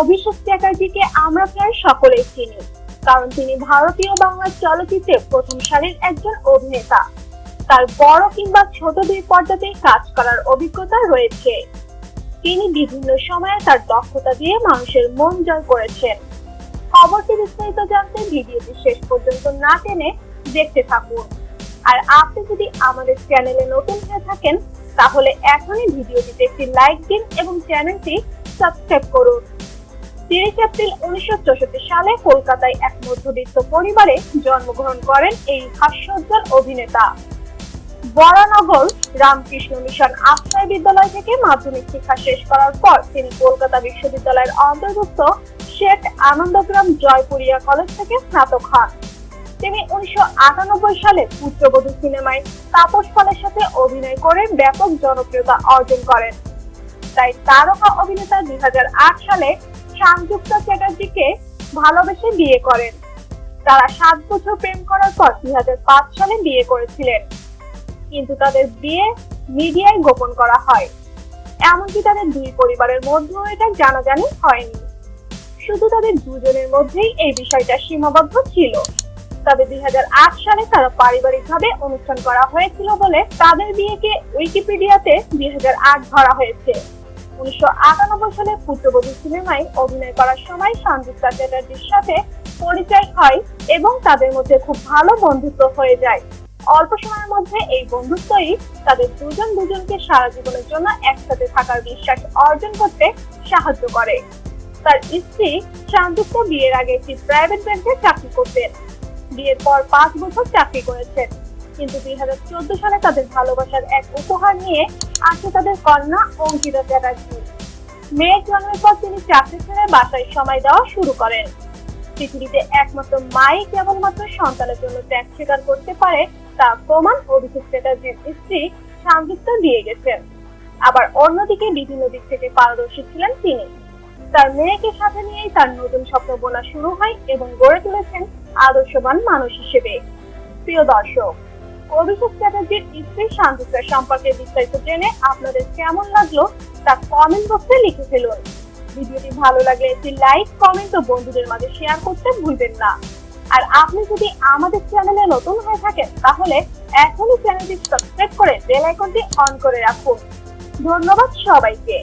অভিষেক চ্যাটার্জিকে আমরা প্রায় সকলেই চিনি, কারণ তিনি ভারতীয় বাংলা চলচ্চিত্রে প্রথম সারির একজন অভিনেতা। তার বড় কিংবা ছোট দুই পর্যাতেই কাজ করার অভিজ্ঞতা রয়েছে। তিনি বিভিন্ন সময়ে তার দক্ষতা দিয়ে মানুষের মন জয় করেছেন। খবরটি বিস্তারিত জানতে ভিডিওটি শেষ পর্যন্ত না টেনে দেখতে থাকুন। আর আপনি যদি আমাদের চ্যানেলে নতুন হয়ে থাকেন তাহলে এখনই ভিডিওটিতে একটি লাইক দিন এবং চ্যানেলটি সাবস্ক্রাইব করুন। তিরিশ এপ্রিল উনিশশো চৌষট্টি সালে কলকাতায় এক মধ্যবিত্ত পরিবারে জন্মগ্রহণ করেন এই হাস্যোজ্জ্বল অভিনেতা। বরানগর রামকৃষ্ণ মিশন আশ্রয় বিদ্যালয় থেকে মাধ্যমিক শিক্ষা শেষ করার পর তিনি কলকাতা বিশ্ববিদ্যালয়ের অন্তর্ভুক্ত শেখ আনন্দগ্রাম জয়পুরিয়া কলেজ থেকে স্নাতক হন। তিনি উনিশশো আটানব্বই সালে পুত্রবধূ সিনেমায় তাপস পালের সাথে অভিনয় করে ব্যাপক জনপ্রিয়তা অর্জন করেন। তাই তারকা অভিনেতা দুই সালে সংযুক্ত চ্যাটার্জিকে ভালোবেসে বিয়ে করেন। তারা সাত বছর প্রেম করার পর দুই সালে বিয়ে করেছিলেন। কিন্তু তাদের বিয়ে মিডিয়ায় গোপন করা হয়। এমনকি তাদের দুই পরিবারের মধ্যেও এটা জানাজানি হয়নি। শুধু তাদের দুজনের মধ্যেই এই বিষয়টা সীমাবদ্ধ ছিল। তবে দুই হাজার আট সালে তারা পারিবারিকভাবে অনুষ্ঠান করা হয়েছিল বলে তাদের বিয়েকে উইকিপিডিয়াতে দুই ধরা হয়েছে। উনিশশো সালে পুত্রবধূ সিনেমায় অভিনয় করার সময় চ্যাটার্জির সাথে পরিচয় হয় এবং তাদের মধ্যে খুব ভালো বন্ধুত্ব হয়ে যায়। অল্প সময়ের মধ্যে এই বন্ধুত্বই তাদের দুজন দুজনকে সারা জীবনের জন্য একসাথে থাকার বিশ্বাস অর্জন করতে সাহায্য করে। তার স্ত্রী সংযুক্ত বিয়ের আগে একটি প্রাইভেট ব্যাংকে চাকরি করতেন। বিয়ের পর পাঁচ বছর চাকরি করেছেন। কিন্তু দুই হাজার চোদ্দ সালে তাদের ভালোবাসার এক উপহার নিয়ে আসে তাদের কন্যা অঙ্কিতা চ্যাটার্জি। মেয়ের জন্মের পর তিনি চাকরি ছেড়ে বাসায় সময় দেওয়া শুরু করেন। পৃথিবীতে একমাত্র মাই কেবলমাত্র সন্তানের জন্য ত্যাগ স্বীকার করতে পারে তা প্রমাণ অভিষেক চ্যাটার্জির স্ত্রী সংযুক্ত দিয়ে গেছেন। আবার অন্যদিকে বিভিন্ন দিক থেকে পারদর্শী ছিলেন তিনি। তার মেয়েকে সাথে নিয়েই তার নতুন স্বপ্ন বোনা শুরু হয় এবং গড়ে তুলেছেন আদর্শবান মানুষ হিসেবে। প্রিয় দর্শক, অভিষেক চ্যাটার্জির স্ত্রী সংযুক্তা সম্পর্কে বিস্তারিত জেনে আপনাদের কেমন লাগল তা কমেন্ট বক্সে লিখে ফেলুন। ভিডিওটি ভালো লাগলে একটি লাইক কমেন্ট ও বন্ধুদের মাঝে শেয়ার করতে ভুলবেন না। আর আপনি যদি আমাদের চ্যানেলে নতুন হয়ে থাকেন, তাহলে এখনই চ্যানেলটি সাবস্ক্রাইব করে বেল আইকনটি অন করে রাখুন। ধন্যবাদ সবাইকে।